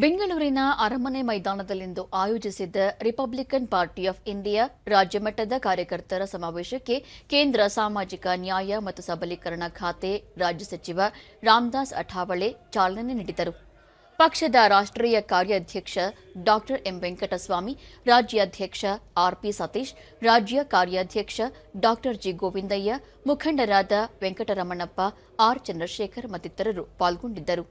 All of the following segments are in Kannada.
ಬೆಂಗಳೂರಿನ ಅರಮನೆ ಮೈದಾನದಲ್ಲಿಂದು ಆಯೋಜಿಸಿದ್ದ ರಿಪಬ್ಲಿಕನ್ ಪಾರ್ಟಿ ಆಫ್ ಇಂಡಿಯಾ ರಾಜ್ಯ ಮಟ್ಟದ ಕಾರ್ಯಕರ್ತರ ಸಮಾವೇಶಕ್ಕೆ ಕೇಂದ್ರ ಸಾಮಾಜಿಕ ನ್ಯಾಯ ಮತ್ತು ಸಬಲೀಕರಣ ಖಾತೆ ರಾಜ್ಯ ಸಚಿವ ರಾಮದಾಸ್ ಅಠಾವಳೆ ಚಾಲನೆ ನೀಡಿದರು. ಪಕ್ಷದ ರಾಷ್ಟ್ರೀಯ ಕಾರ್ಯಾಧ್ಯಕ್ಷ ಡಾಕ್ಟರ್ ಎಂ ವೆಂಕಟಸ್ವಾಮಿ, ರಾಜ್ಯಾಧ್ಯಕ್ಷ ಆರ್ಪಿ ಸತೀಶ್, ರಾಜ್ಯ ಕಾರ್ಯಾಧ್ಯಕ್ಷ ಡಾಕ್ಟರ್ ಜಿ ಗೋವಿಂದಯ್ಯ, ಮುಖಂಡರಾದ ವೆಂಕಟರಮಣಪ್ಪ, ಆರ್ ಚಂದ್ರಶೇಖರ್ ಮತ್ತಿತರರು ಪಾಲ್ಗೊಂಡಿದ್ದರು.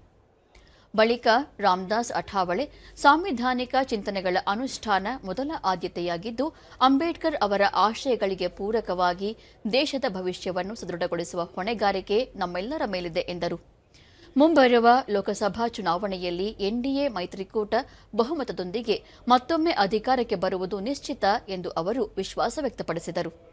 ಬಳಿಕ ರಾಮದಾಸ್ ಅಠಾವಳೆ ಸಾಂವಿಧಾನಿಕ ಚಿಂತನೆಗಳ ಅನುಷ್ಠಾನ ಮೊದಲ ಆದ್ಯತೆಯಾಗಿದ್ದು, ಅಂಬೇಡ್ಕರ್ ಅವರ ಆಶಯಗಳಿಗೆ ಪೂರಕವಾಗಿ ದೇಶದ ಭವಿಷ್ಯವನ್ನು ಸದೃಢಗೊಳಿಸುವ ಹೊಣೆಗಾರಿಕೆ ನಮ್ಮೆಲ್ಲರ ಮೇಲಿದೆ, ಎಂದರು. ಮುಂಬರುವ ಲೋಕಸಭಾ ಚುನಾವಣೆಯಲ್ಲಿ ಎನ್ಡಿಎ ಮೈತ್ರಿಕೂಟ ಬಹುಮತದೊಂದಿಗೆ ಮತ್ತೊಮ್ಮೆ ಅಧಿಕಾರಕ್ಕೆ ಬರುವುದು ನಿಶ್ಚಿತ ಎಂದು ಅವರು ವಿಶ್ವಾಸ ವ್ಯಕ್ತಪಡಿಸಿದರು.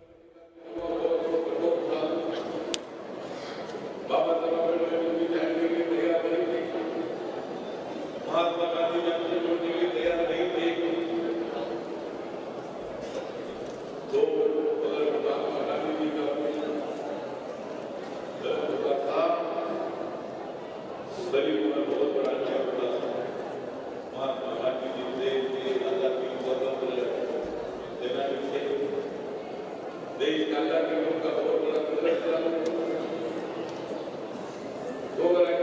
तो गरीब बहुत बड़ा अन्याय महात्मा गांधी जी, देश के आज़ादी, स्वतंत्र की बहुत बड़ा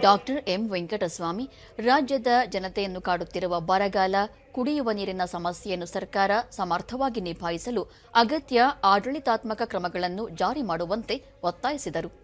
ಡಾಕ್ಟರ್ ಎಂ ವೆಂಕಟಸ್ವಾಮಿ, ರಾಜ್ಯದ ಜನತೆಯನ್ನು ಕಾಡುತ್ತಿರುವ ಬರಗಾಲ, ಕುಡಿಯುವ ನೀರಿನ ಸಮಸ್ಯೆಯನ್ನು ಸರ್ಕಾರ ಸಮರ್ಥವಾಗಿ ನಿಭಾಯಿಸಲು ಅಗತ್ಯ ಆಡಳಿತಾತ್ಮಕ ಕ್ರಮಗಳನ್ನು ಜಾರಿ ಮಾಡುವಂತೆ ಒತ್ತಾಯಿಸಿದರು.